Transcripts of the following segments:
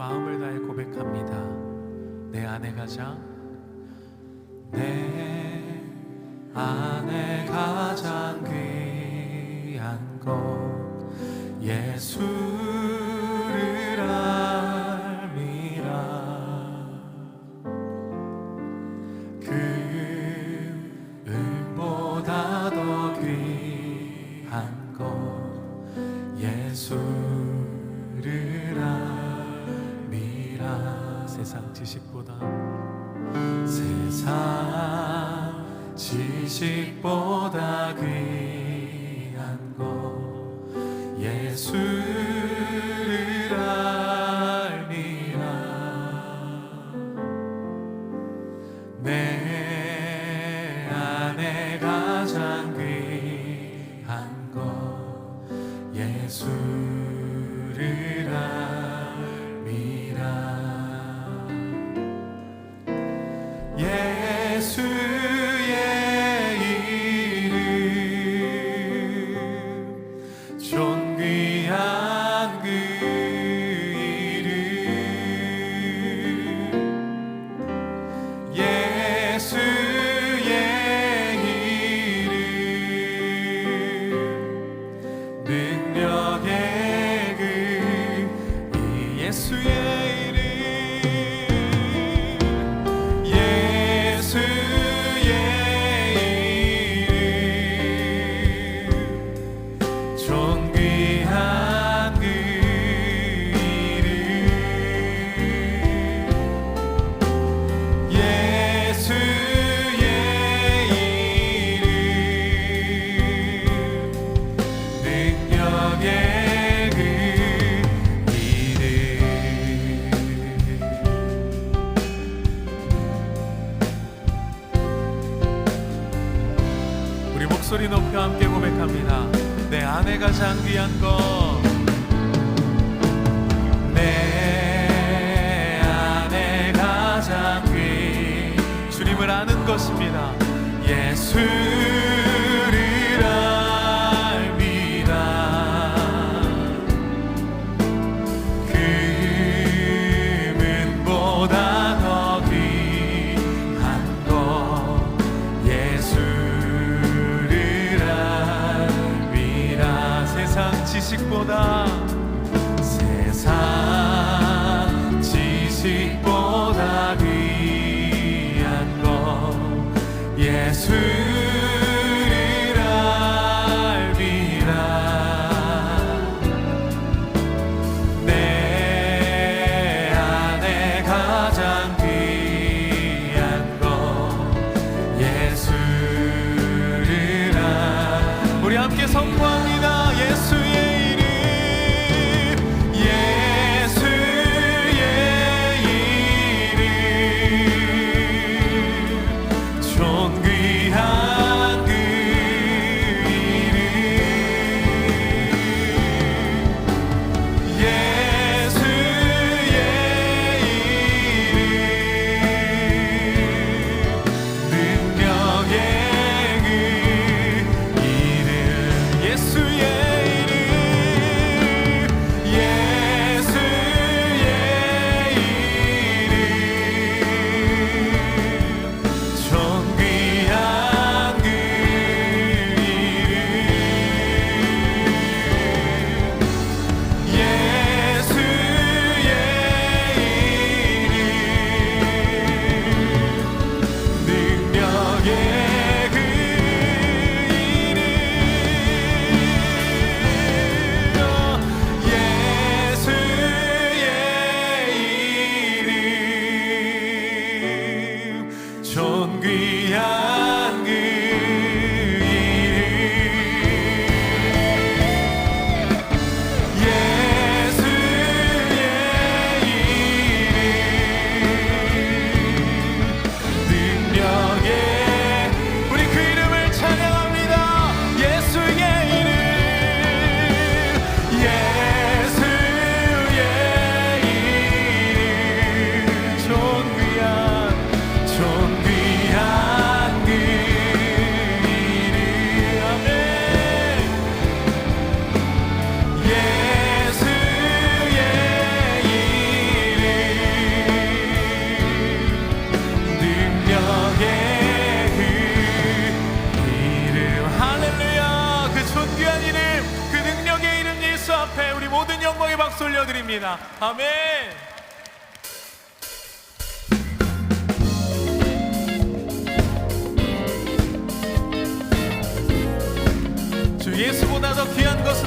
마음을 다해 고백합니다. 내 안에 가장 내 안. 내 안에 가장 귀한 것 예수. Jesus. 나는 것입니다. 예수.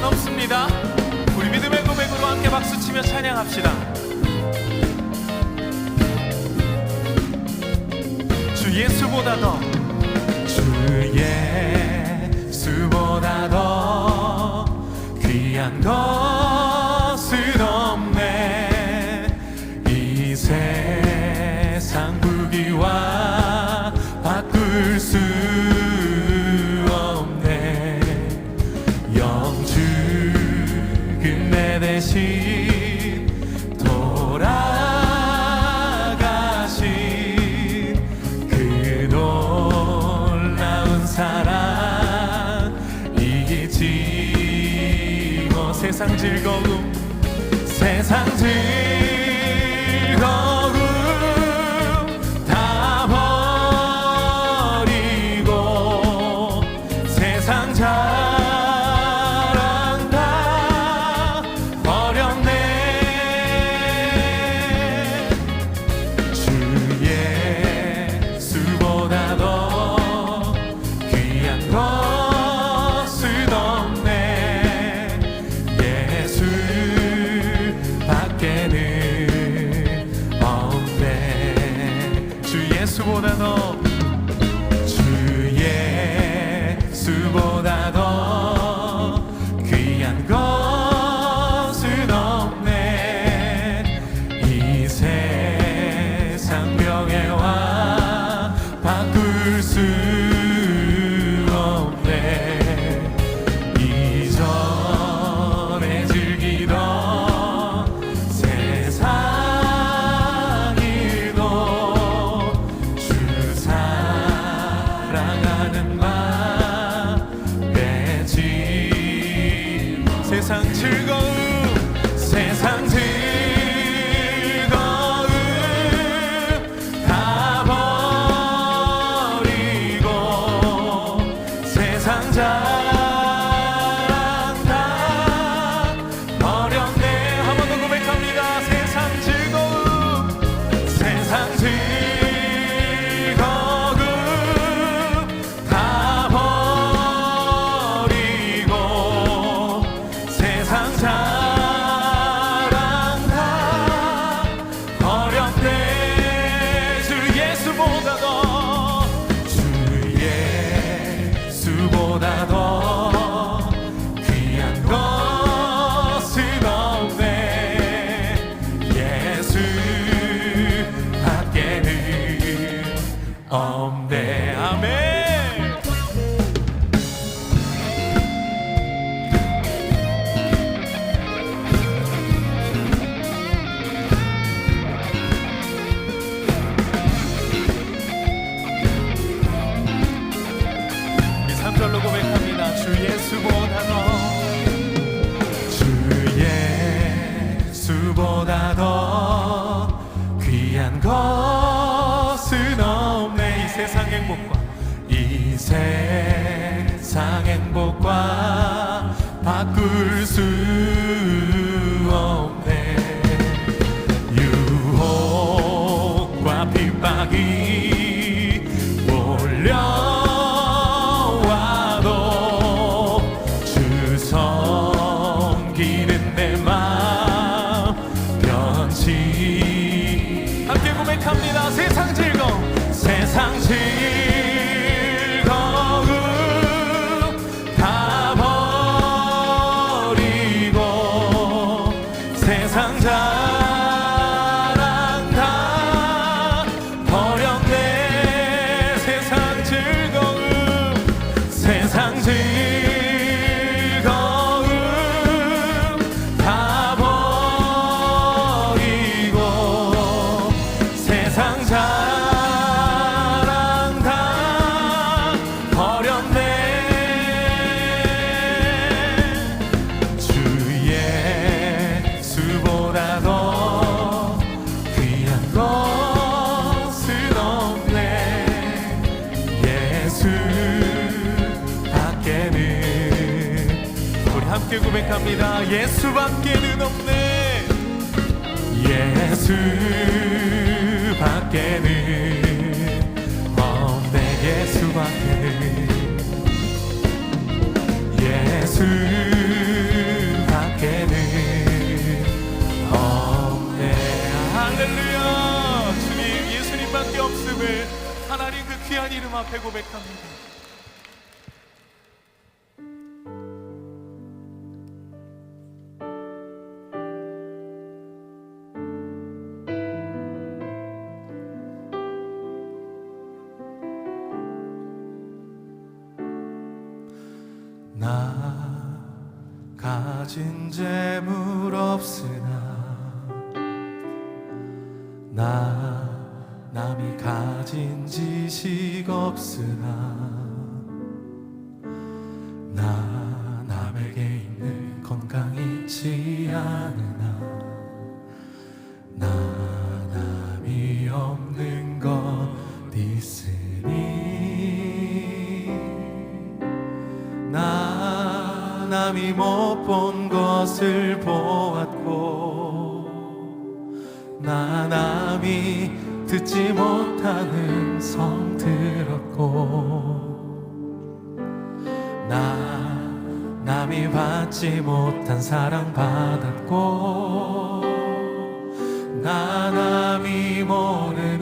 넘습니다. 우리 믿음의 고백으로 함께 박수치며 찬양합시다. 주 예수보다 더. 주 예수보다 더 귀한 것은 없네. 이세 すぼだの 엄대 아멘. 3절로 고백합니다. 주 예수보다 너더 귀한 것 수 없네. 유혹과 핍박이 몰려와도 주 섬기는 내 마음 변치. 함께 고백합니다. 세상 즐거움 세상 즐거움 고백합니다. 예수밖에는 없네. 예수밖에는 없네. 예수밖에는 예수. 하나님 그 귀한 이름 앞에 고백합니다. 가진 재물 없으나 나 남이 가진 지식 없으나 나 남에게 있는 건강 있지 않으나 못 본 것을 보았고 나 남이 듣지 못하는 성 들었고 나 남이 받지 못한 사랑 받았고 나 남이 모르는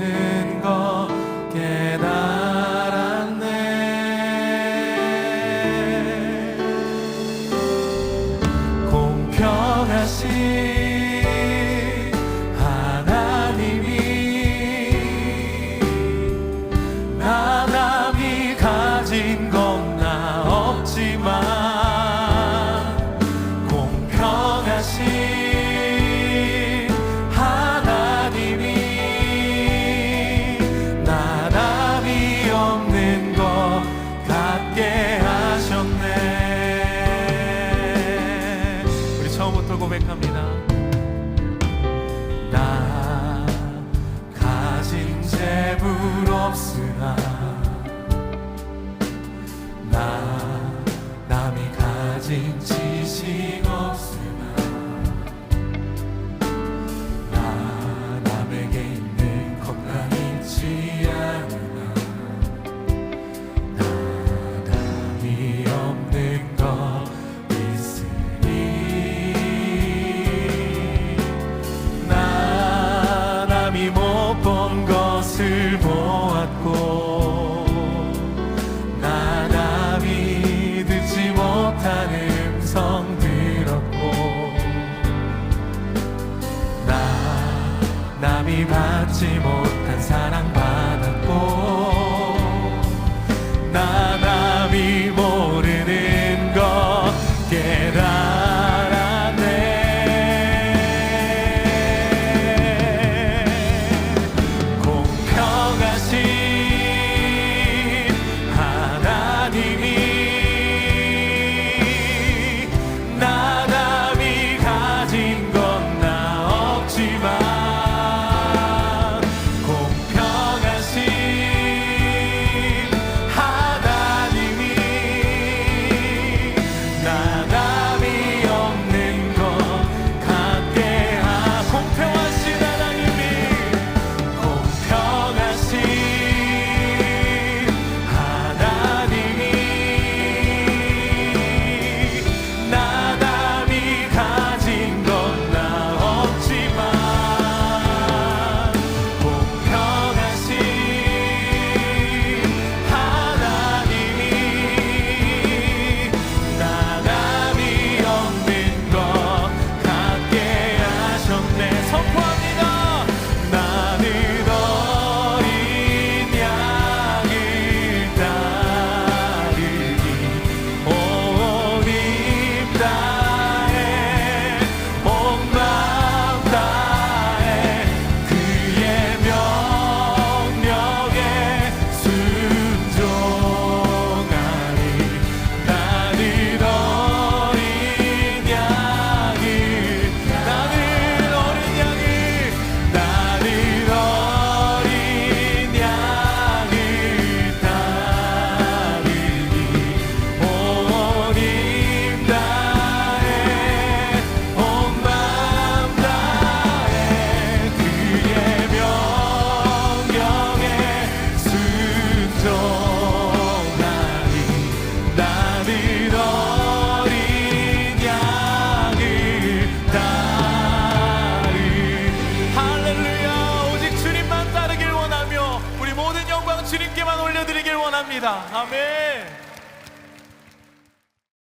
남이 받지 못한 사랑 받